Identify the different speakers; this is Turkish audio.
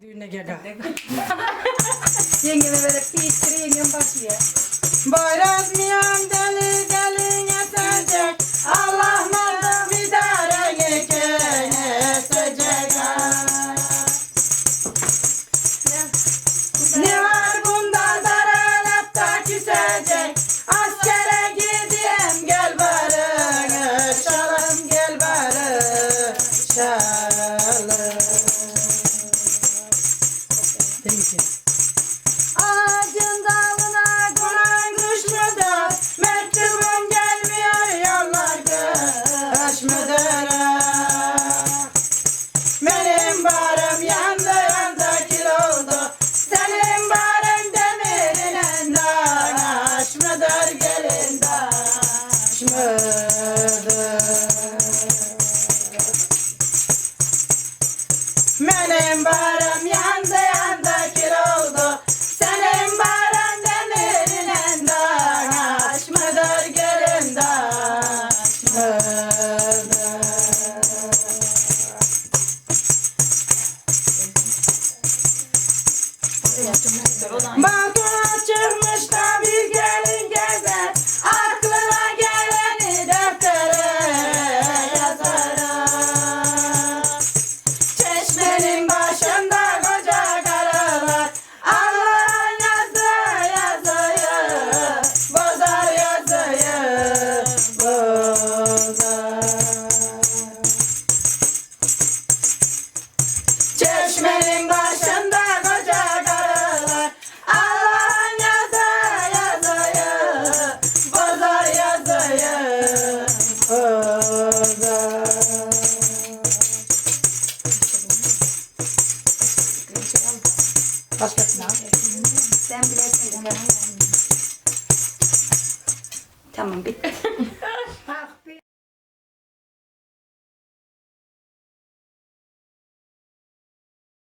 Speaker 1: Düğüne gel.
Speaker 2: Yengeme böyle piyiştiri yengem başlıyor.
Speaker 1: Bayraz miyam deli gelin esecek Allah merdan idareni kesecek Ne var bunda zarar da küsecek. Askere gideyim gel bari Şalım gel bari Şalım Ağacın dalına konan kuş mudur? Mektubum gelmiyor yollar kış mudur? Benim barım yandı yandı kil oldu. Senin barın demirinin daş mıdır gelin daş mıdır? Benim barım yandı
Speaker 2: バイ Tamam bitti.